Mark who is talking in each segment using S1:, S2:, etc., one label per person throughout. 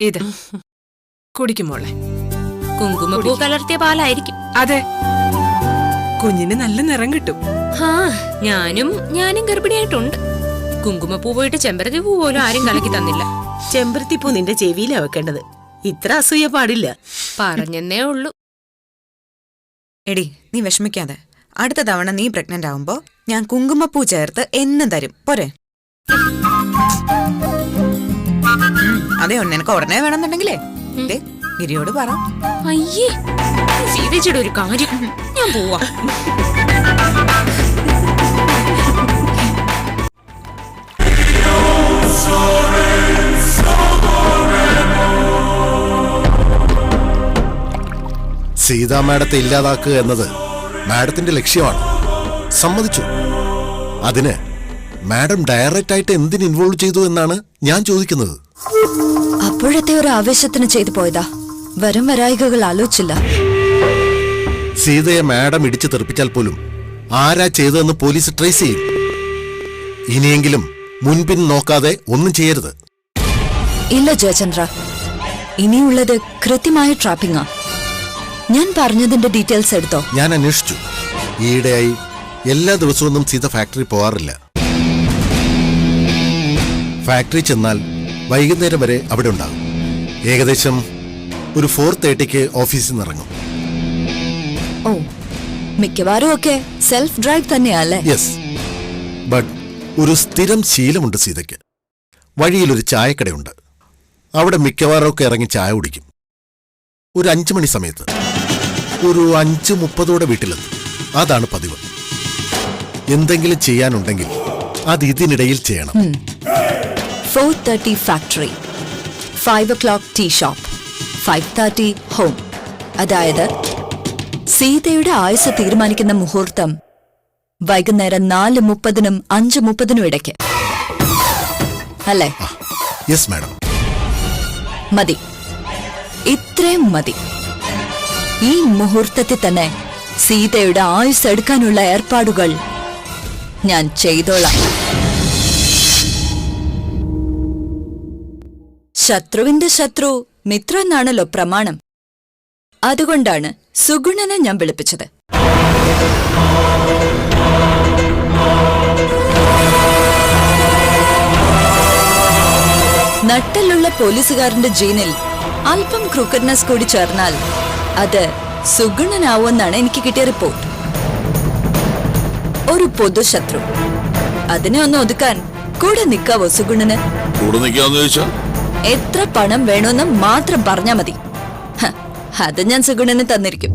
S1: ഇത്. കുടിക്കുമോളെ
S2: കുങ്കുമപ്പൂ കലർത്തിയ പാലായിരിക്കും.
S1: അതെ. കുഞ്ഞിന് നല്ല നിറം കിട്ടും.
S2: ഹാ ഞാനും ഞാനും ഗർഭിണിയായിട്ടുണ്ട്. കുങ്കുമപ്പൂ പോയിട്ട് ചെമ്പരത്തി പൂ പോലും ആരും കലക്കി തന്നില്ല.
S3: ചെമ്പരത്തിപ്പൂ നിന്റെ ചെവിയിലാ വെക്കേണ്ടത്. ഇത്ര അസൂയ പാടില്ല.
S2: പറഞ്ഞെന്നേ ഉള്ളൂ.
S4: എടി നീ വിഷമിക്കാതെ. അടുത്ത തവണ നീ പ്രഗ്നന്റ് ആവുമ്പോ ഞാൻ കുങ്കുമപ്പൂ ചേർത്ത് എന്നും തരും. പോരെ. ഉം, അതെ നിനക്ക് ഉടനെ വേണമെന്നുണ്ടെങ്കിലേ. ദേ, ഗിരിയോട് പറ.
S2: അയ്യേ സീതച്ചിയുടെ ഒരു കാര്യം. ഞാൻ പോവാ.
S5: സീതാ മാഡത്തെ ഇല്ലാതാക്കുക എന്നത് മാഡത്തിന്റെ ലക്ഷ്യമാണ്. സമ്മതിച്ചു. അതിന് മാഡം ഡയറക്റ്റ് ആയിട്ട് എന്തിന് ഇൻവോൾവ് ചെയ്തു എന്നാണ് ഞാൻ ചോദിക്കുന്നത്.
S6: അപ്പോഴത്തെ ഒരു ആവേശത്തിന് ചെയ്തു പോയതാ. വരും വരായികകൾ ആലോചിച്ചില്ല.
S5: സീതയെ മാഡം ഇടിച്ചു തെറിപ്പിച്ചാൽ പോലും ആരാ ചെയ്തതെന്ന് പോലീസ് ട്രേസ് ചെയ്യും. ഇനിയെങ്കിലും മുൻപിൻ നോക്കാതെ ഒന്നും ചെയ്യരുത്.
S6: ഇല്ല ജയചന്ദ്ര. ഇനിയുള്ളത് കൃത്യമായ ട്രാപ്പിംഗാ ഞാൻ പറഞ്ഞതിന്റെ ഡീറ്റെയിൽസ് എടുത്തോ?
S5: ഞാൻ അന്വേഷിച്ചു. ഈയിടെയായി എല്ലാ ദിവസവും സീത ഫാക്ടറി പോകാറില്ല. ഫാക്ടറി ചെന്നാൽ വൈകുന്നേരം വരെ അവിടെ ഉണ്ടാകും. ഏകദേശം ഒരു ഫോർ തേർട്ടിക്ക് ഓഫീസിൽ നിന്ന് ഇറങ്ങും.
S6: ഓ മിക്കവാറും ഒക്കെ സെൽഫ് ഡ്രൈവ് തന്നെയല്ലേ?
S5: യെസ് ബട്ട് ഒരു സ്ഥിരം ശീലമുണ്ട് സീതയ്ക്ക്. വഴിയിലൊരു ചായക്കടയുണ്ട്. അവിടെ മിക്കവാറും ഒക്കെ ഇറങ്ങി ചായ കുടിക്കും. ഒരു അഞ്ചു മണി സമയത്ത്. ഒരു അഞ്ച് മുപ്പതോടെ വീട്ടിലെത്തും. അതാണ് പതിവ്. എന്തെങ്കിലും ചെയ്യാനുണ്ടെങ്കിൽ അത് ഇതിനിടയിൽ ചെയ്യണം.
S6: Four thirty factory five o'clock tea shop five thirty home അതായത് സീതയുടെ ആയുസ് തീരുമാനിക്കുന്ന മുഹൂർത്തം വൈകുന്നേരം നാല് മുപ്പതിനും അഞ്ച് മുപ്പതിനും ഇടയ്ക്ക്. അല്ലേ?
S5: യെസ് മാഡം
S6: മതി. ഇത്രയും മതി. ഈ മുഹൂർത്തത്തിൽ തന്നെ സീതയുടെ ആയുസ് എടുക്കാനുള്ള ഏർപ്പാടുകൾ ഞാൻ ചെയ്തോളാം. ശത്രുവിന്റെ ശത്രു മിത്ര എന്നാണല്ലോ പ്രമാണം. അതുകൊണ്ടാണ് സുഗുണനെ ഞാൻ വിളിപ്പിച്ചത്. നട്ടലുള്ള പോലീസുകാരന്റെ ജീനിൽ അല്പം ക്രൂക്കഡ്നെസ് കൂടി ചേർന്നാൽ അത് സുഗുണനാവുമെന്നാണ് എനിക്ക് കിട്ടിയ റിപ്പോർട്ട്. ഒരു പൊതുശത്രു അതിനെ ഒന്ന് ഒതുക്കാൻ കൂടെ നിൽക്കാവോ സുഗുണന്?
S7: കൂടെ നിൽക്കാന്ന് ചോദിച്ചാ?
S6: എത്ര പണം വേണമെന്ന് മാത്രം പറഞ്ഞാ മതി. അത് ഞാൻ സുഗുണന് തന്നിരിക്കും.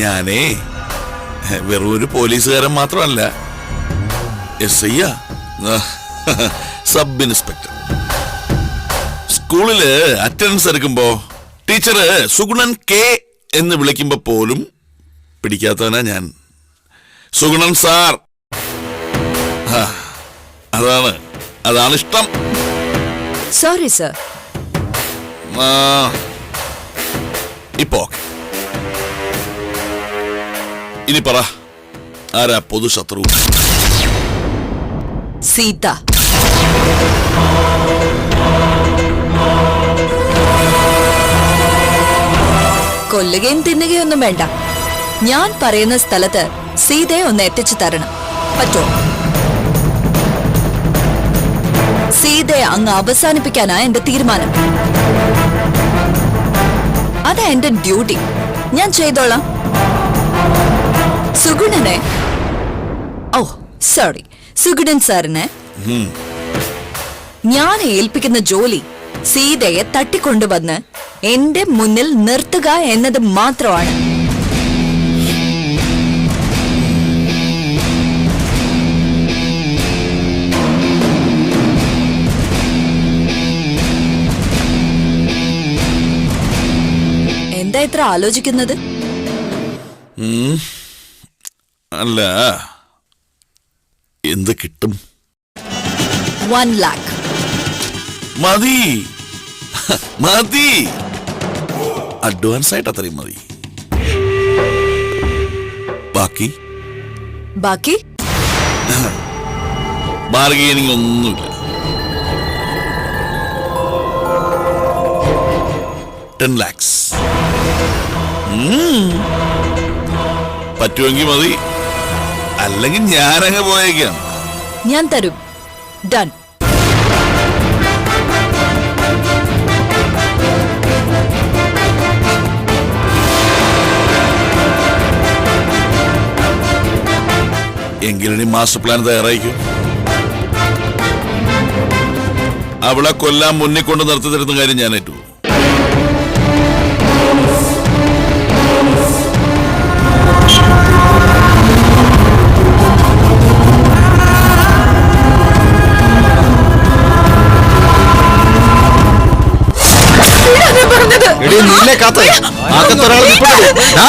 S7: ഞാനേ വെറും ഒരു പോലീസുകാരൻ മാത്രമല്ല. S I sub inspector. സ്കൂളിൽ അറ്റൻഡൻസ് എടുക്കുമ്പോ ടീച്ചർ സുഗുണൻ കെ എന്ന് വിളിക്കുമ്പോ പോലും പിടിക്കാത്തവനാ ഞാൻ. സുഗുണൻ സാർ. അതാണ് അതാണ് ഇഷ്ടം.
S6: സോറി സർ
S7: ഇപ്പോ ഇനി പറ ആരാ പൊതുശത്രു
S6: സീത. കൊല്ലുകയും തിന്നുകയൊന്നും വേണ്ട. ഞാൻ പറയുന്ന സ്ഥലത്ത് സീതയെ ഒന്ന് എത്തിച്ചു തരണം. പറ്റോ? സീതയെ അങ്ങ് അവസാനിപ്പിക്കാനാ എന്റെ തീരുമാനം. അതാ എന്റെ ഡ്യൂട്ടി. ഞാൻ ചെയ്തോളാം. സുഗുണനെ. ഓ സോറി. സുഗുണൻ സാറിനെ. ഞാൻ ഏൽപ്പിക്കുന്ന ജോലി സീതയെ തട്ടിക്കൊണ്ടുവന്ന് എന്റെ മുന്നിൽ നിർത്തുക എന്നത് മാത്രമാണ്. എന്താ ഇത്ര ആലോചിക്കുന്നത്.
S7: അല്ല. എന്ത് കിട്ടും?
S6: വൺ ലാക്ക്
S7: മതി. മതി. അഡ്വാൻസ് ആയിട്ട് അത്രയും മതി. ബാക്കി?
S6: ബാക്കി?
S7: ബാർഗെയിനിങ് ഒന്നുമില്ല. ടെൻ ലാക്സ് പറ്റുമെങ്കിൽ മതി. അല്ലെങ്കിൽ ഞാനങ്ങ് പോയേക്കാം.
S6: ഞാൻ തരും. ഡൺ
S7: എങ്കിലിനി മാസ്റ്റർ പ്ലാൻ തയ്യാറായിക്കും? അവളെ കൊല്ലാൻ മുന്നിൽ കൊണ്ട് നിർത്തി തരുന്ന കാര്യം ഞാൻ ഏറ്റു
S8: എടീ നിന്നെ കാത്ത. അകത്തൊരാൾ നിൽപ്പുണ്ട്. ആ,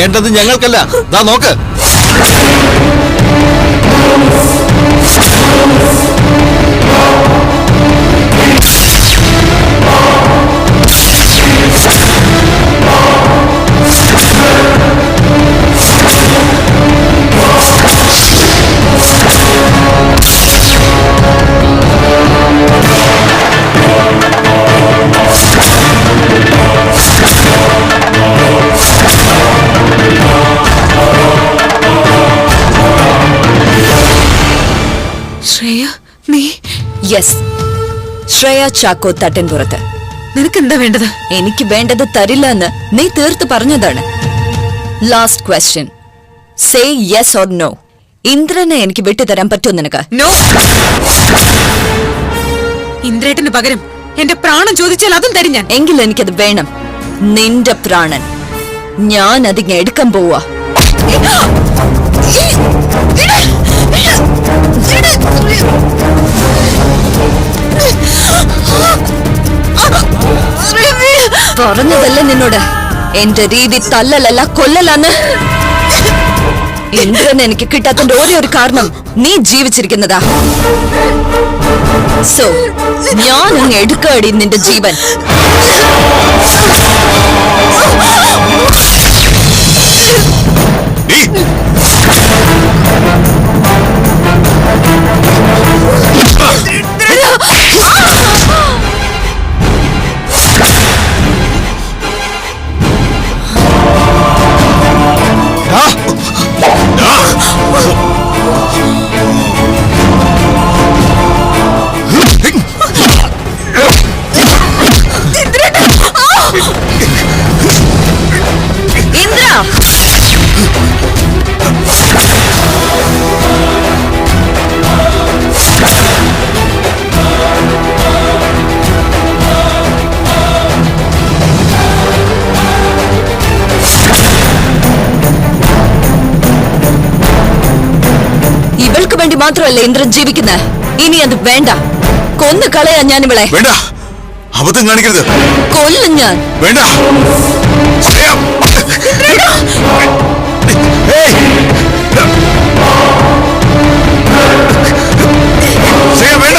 S8: വേണ്ടത് ഞങ്ങൾക്കല്ല. ദാ നോക്ക്.
S4: ശ്രേയ
S6: ചാക്കോ തട്ടൻപുറത്ത്
S4: നിനക്ക് എന്താ വേണ്ടത്
S6: എനിക്ക് വേണ്ടത് തരില്ല എന്ന് നീ തീർത്ത് പറഞ്ഞതാണ് last question say yes or no ഇന്ദ്രനെ എനിക്ക് വിട്ടുതരാൻ പറ്റുമോ നിനക്ക്
S4: നോ ഇന്ദ്രേട്ടന് പകരം എന്റെ പ്രാണൻ ചോദിച്ചാൽ അതും തരും ഞാൻ
S6: എങ്കിൽ എനിക്കത് വേണം നിന്റെ പ്രാണൻ ഞാൻ അതിങ്ങ് എടുക്കാൻ പോവാ പറഞ്ഞതല്ലേ നിന്നോട്? എന്റെ രീതി തല്ലലല്ല കൊല്ലലാന്ന്. ഇന്ദ്രൻ എനിക്ക് കിട്ടാത്തതിന്റെ ഒരേ ഒരു കാരണം നീ ജീവിച്ചിരിക്കുന്നതാ. സോ ഞാൻ അങ്ങ് എടുക്കാടി നിന്റെ ജീവൻ. മാത്രമല്ല ഇന്ദ്രൻ ജീവിക്കുന്നത് ഇനി അത് വേണ്ട. കൊന്നു കളയാ ഞാൻ ഇവളെ.
S9: വേണ്ട. അബദ്ധം കാണിക്കരുത്.
S6: കൊല്ലും ഞാൻ.
S9: വേണ്ട. ശ്രേയ. ഏയ്. ശ്രേയ, വേണ്ട.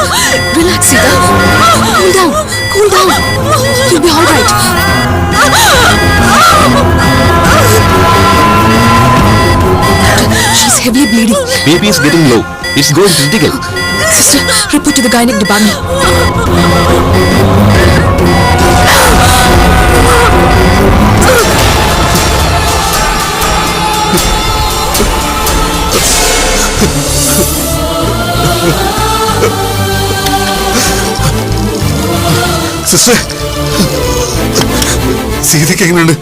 S10: relax. Relax,
S9: Sita. Cool
S10: down. Cool down. You'll
S9: be all right. She's heavily bleeding.
S11: Baby is getting low. It's going critical.
S12: Sister, report to the gynec department.
S8: Sister. സീതയ്ക്ക് എങ്ങനെയുണ്ട്?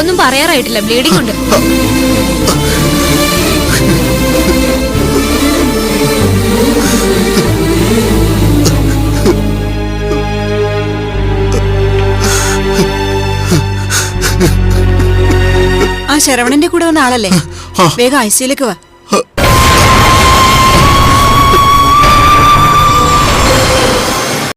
S13: ഒന്നും പറയാറായിട്ടില്ല. ബ്ലീഡിംഗ് ഉണ്ട്.
S4: ആ ശരവണന്റെ കൂടെ വന്ന ആളല്ലേ? വേഗം ഐസിയിലേക്ക് വാ.